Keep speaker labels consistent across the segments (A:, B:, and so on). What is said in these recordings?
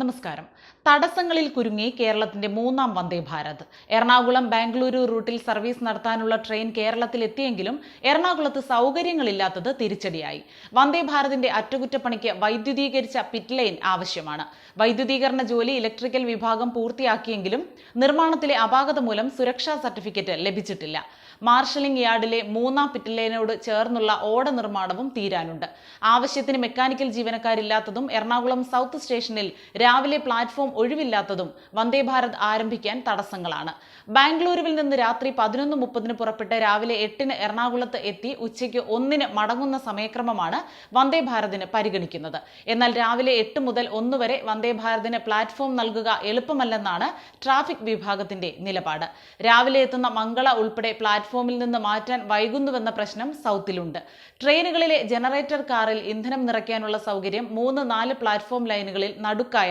A: നമസ്കാരം. തടസ്സങ്ങളിൽ കുരുങ്ങി കേരളത്തിന്റെ മൂന്നാം വന്ദേ ഭാരത്. എറണാകുളം ബാംഗ്ലൂരു റൂട്ടിൽ സർവീസ് നടത്താനുള്ള ട്രെയിൻ കേരളത്തിൽ എത്തിയെങ്കിലും എറണാകുളത്ത് സൗകര്യങ്ങളില്ലാത്തത് തിരിച്ചടിയായി. വന്ദേ ഭാരതിന്റെ അറ്റകുറ്റപ്പണിക്ക് വൈദ്യുതീകരിച്ച പിറ്റ് ലൈൻ ആവശ്യമാണ്. വൈദ്യുതീകരണ ജോലി ഇലക്ട്രിക്കൽ വിഭാഗം പൂർത്തിയാക്കിയെങ്കിലും നിർമ്മാണത്തിലെ അപാകത മൂലം സുരക്ഷാ സർട്ടിഫിക്കറ്റ് ലഭിച്ചിട്ടില്ല. മാർഷലിംഗ് യാർഡിലെ മൂന്നാം പിറ്റ് ലൈനോട് ചേർന്നുള്ള ഓട നിർമ്മാണവും തീരാനുണ്ട്. ആവശ്യത്തിന് മെക്കാനിക്കൽ ജീവനക്കാരില്ലാത്തതും എറണാകുളം സൗത്ത് സ്റ്റേഷനിൽ രാവിലെ പ്ലാറ്റ്ഫോം ഒഴിവില്ലാത്തതും വന്ദേ ഭാരത് ആരംഭിക്കാൻ തടസ്സങ്ങളാണ്. ബാംഗ്ലൂരുവിൽ നിന്ന് രാത്രി പതിനൊന്ന് മുപ്പതിന് പുറപ്പെട്ട് രാവിലെ എട്ടിന് എറണാകുളത്ത് എത്തി ഉച്ചയ്ക്ക് ഒന്നിന് മടങ്ങുന്ന സമയക്രമമാണ് വന്ദേ ഭാരതിന് പരിഗണിക്കുന്നത്. എന്നാൽ രാവിലെ എട്ട് മുതൽ ഒന്ന് വരെ വന്ദേ ഭാരതിന് പ്ലാറ്റ്ഫോം നൽകുക എളുപ്പമല്ലെന്നാണ് ട്രാഫിക് വിഭാഗത്തിന്റെ നിലപാട്. രാവിലെ എത്തുന്ന മംഗള ഉൾപ്പെടെ പ്ലാറ്റ്ഫോമിൽ നിന്ന് മാറ്റാൻ വൈകുന്നുവെന്ന പ്രശ്നം സൗത്തിലുണ്ട്. ട്രെയിനുകളിലെ ജനറേറ്റർ കാറിൽ ഇന്ധനം നിറയ്ക്കാനുള്ള സൗകര്യം മൂന്ന് നാല് പ്ലാറ്റ്ഫോം ലൈനുകളിൽ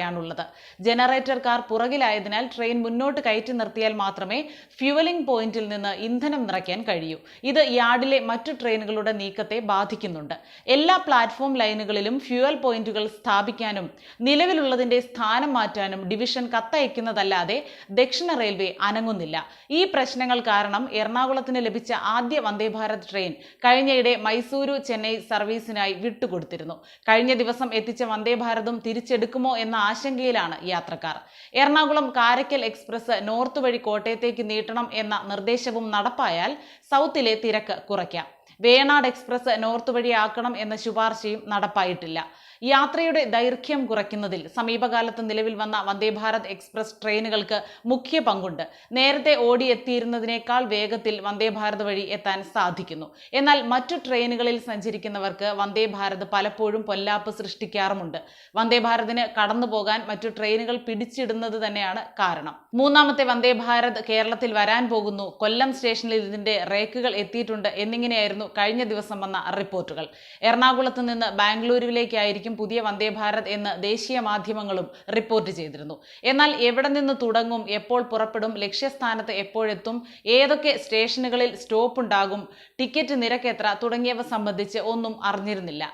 A: നടുക്കായാണുള്ളത് ജനറേറ്റർ കാർ പുറകിലായതിനാൽ ട്രെയിൻ മുന്നോട്ട് കയറ്റി നിർത്തിയാൽ മാത്രമേ ഫ്യുവലിംഗ് പോയിന്റിൽ നിന്ന് ഇന്ധനം നിറയ്ക്കാൻ കഴിയൂ. ഇത് യാർഡിലെ മറ്റു ട്രെയിനുകളുടെ നീക്കത്തെ ബാധിക്കുന്നുണ്ട്. എല്ലാ പ്ലാറ്റ്ഫോം ലൈനുകളിലും ഫ്യുവൽ പോയിന്റുകൾ സ്ഥാപിക്കാനും നിലവിലുള്ളതിന്റെ സ്ഥാനം മാറ്റാനും ഡിവിഷൻ കത്തയക്കുന്നതല്ലാതെ ദക്ഷിണ റെയിൽവേ അനങ്ങുന്നില്ല. ഈ പ്രശ്നങ്ങൾ കാരണം എറണാകുളത്തിന് ലഭിച്ച ആദ്യ വന്ദേ ഭാരത് ട്രെയിൻ കഴിഞ്ഞയിടെ മൈസൂരു ചെന്നൈ സർവീസിനായി വിട്ടുകൊടുത്തിരുന്നു. കഴിഞ്ഞ ദിവസം എത്തിച്ച വന്ദേ ഭാരതും തിരിച്ചെടുക്കുമോ എന്ന ആശങ്കയിലാണ് യാത്രക്കാർ. എറണാകുളം കാരക്കൽ എക്സ്പ്രസ് നോർത്ത് വഴി കോട്ടയത്തേക്ക് നീട്ടണം എന്ന നിർദ്ദേശവും നടപ്പായാൽ സൗത്തിലെ തിരക്ക് കുറയ്ക്കാം. വേണാട് എക്സ്പ്രസ് നോർത്ത് വഴിയാക്കണം എന്ന ശുപാർശയും നടപ്പായിട്ടില്ല. യാത്രയുടെ ദൈർഘ്യം കുറയ്ക്കുന്നതിൽ സമീപകാലത്ത് നിലവിൽ വന്ന വന്ദേഭാരത് എക്സ്പ്രസ് ട്രെയിനുകൾക്ക് മുഖ്യ പങ്കുണ്ട്. നേരത്തെ ഓടിയെത്തിയിരുന്നതിനേക്കാൾ വേഗത്തിൽ വന്ദേഭാരത് വഴി എത്താൻ സാധിക്കുന്നു. എന്നാൽ മറ്റു ട്രെയിനുകളിൽ സഞ്ചരിക്കുന്നവർക്ക് വന്ദേഭാരത് പലപ്പോഴും പൊല്ലാപ്പ് സൃഷ്ടിക്കാറുമുണ്ട്. വന്ദേ ഭാരതിന് കടന്നു പോകാൻ മറ്റു ട്രെയിനുകൾ പിടിച്ചിടുന്നത് തന്നെയാണ് കാരണം. മൂന്നാമത്തെ വന്ദേഭാരത് കേരളത്തിൽ വരാൻ പോകുന്നു. കൊല്ലം സ്റ്റേഷനിൽ ഇതിന്റെ റേക്കുകൾ എത്തിയിട്ടുണ്ട്. എന്നിങ്ങനെയായിരുന്നു കഴിഞ്ഞ ദിവസം വന്ന റിപ്പോർട്ടുകൾ. എറണാകുളത്ത് നിന്ന് ബാംഗ്ലൂരുവിലേക്കായിരിക്കും പുതിയ വന്ദേ ഭാരത് എന്ന് ദേശീയ മാധ്യമങ്ങളും റിപ്പോർട്ട് ചെയ്തിരുന്നു. എന്നാൽ എവിടെ നിന്ന് തുടങ്ങും എപ്പോൾ പുറപ്പെടും ലക്ഷ്യസ്ഥാനത്ത് എപ്പോഴെത്തും ഏതൊക്കെ സ്റ്റേഷനുകളിൽ സ്റ്റോപ്പ് ഉണ്ടാകും ടിക്കറ്റ് നിരക്ക് എത്ര തുടങ്ങിയവ സംബന്ധിച്ച് ഒന്നും അറിഞ്ഞിരുന്നില്ല.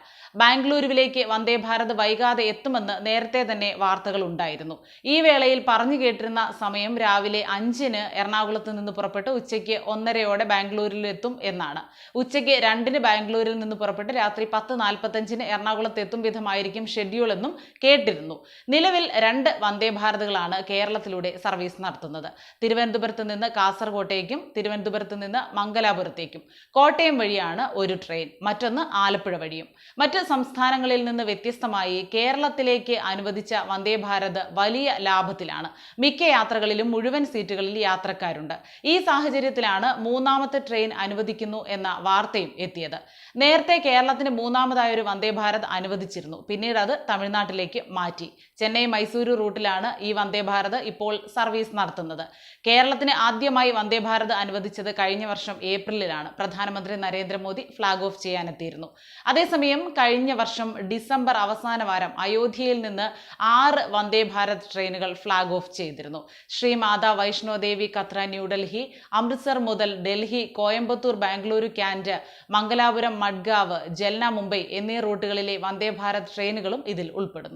A: ബാംഗ്ലൂരുവിലേക്ക് വന്ദേ ഭാരത് വൈകാതെ എത്തുമെന്ന് നേരത്തെ തന്നെ വാർത്തകൾ ഉണ്ടായിരുന്നു. ഈ വേളയിൽ പറഞ്ഞു കേട്ടിരുന്ന സമയം രാവിലെ അഞ്ചിന് എറണാകുളത്ത് നിന്ന് പുറപ്പെട്ട് ഉച്ചയ്ക്ക് ഒന്നരയോടെ ബാംഗ്ലൂരിലെത്തും എന്നാണ്. ഉച്ചയ്ക്ക് രണ്ടിന് ബാംഗ്ലൂരിൽ നിന്ന് പുറപ്പെട്ട് രാത്രി പത്ത് നാൽപ്പത്തഞ്ചിന് എറണാകുളത്ത് എത്തും വിധമായിരിക്കും ഷെഡ്യൂൾ എന്നും കേട്ടിരുന്നു. നിലവിൽ രണ്ട് വന്ദേ ഭാരതുകളാണ് കേരളത്തിലൂടെ സർവീസ് നടത്തുന്നത്. തിരുവനന്തപുരത്ത് നിന്ന് കാസർകോട്ടേക്കും തിരുവനന്തപുരത്ത് നിന്ന് മംഗലാപുരത്തേക്കും. കോട്ടയം വഴിയാണ് ഒരു ട്രെയിൻ മറ്റൊന്ന് ആലപ്പുഴ വഴിയും. മറ്റ് സംസ്ഥാനങ്ങളിൽ നിന്ന് വ്യത്യസ്തമായി കേരളത്തിലേക്ക് അനുവദിച്ച വന്ദേ ഭാരത് വലിയ ലാഭത്തിലാണ്. മിക്ക യാത്രകളിലും മുഴുവൻ സീറ്റുകളിൽ യാത്രക്കാരുണ്ട്. ഈ സാഹചര്യത്തിലാണ് മൂന്നാമത്തെ ട്രെയിൻ അനുവദിക്കുന്നു എന്ന വാർത്തയും എത്തിയത്. നേരത്തെ കേരളത്തിന് മൂന്നാമതായ ഒരു വന്ദേ ഭാരത് അനുവദിച്ചിരുന്നു. പിന്നീട് അത് തമിഴ്നാട്ടിലേക്ക് മാറ്റി. ചെന്നൈ മൈസൂരു റൂട്ടിലാണ് ഈ വന്ദേ ഭാരത് ഇപ്പോൾ സർവീസ് നടത്തുന്നത്. കേരളത്തിന് ആദ്യമായി വന്ദേ ഭാരത് അനുവദിച്ചത് കഴിഞ്ഞ വർഷം ഏപ്രിലിലാണ്. പ്രധാനമന്ത്രി നരേന്ദ്രമോദി ഫ്ളാഗ് ഓഫ് ചെയ്യാനെത്തിയിരുന്നു. അതേസമയം കഴിഞ്ഞ വർഷം ഡിസംബർ അവസാന വാരം അയോധ്യയിൽ നിന്ന് ആറ് വന്ദേ ഭാരത് ട്രെയിനുകൾ ഫ്ളാഗ് ഓഫ് ചെയ്തിരുന്നു. ശ്രീ മാതാ വൈഷ്ണോദേവി കത്ര ന്യൂഡൽഹി അമൃത്സർ മുതൽ ഡൽഹി കോയമ്പത്തൂർ ബാംഗ്ലൂരു ക്യാൻഡ് മംഗലാപുരം മഡ്ഗാവ് ജൽന മുംബൈ എന്നീ റൂട്ടുകളിലെ വന്ദേ ഭാരത് ട്രെയിനുകളും ഇതിൽ ഉൾപ്പെടുന്നു.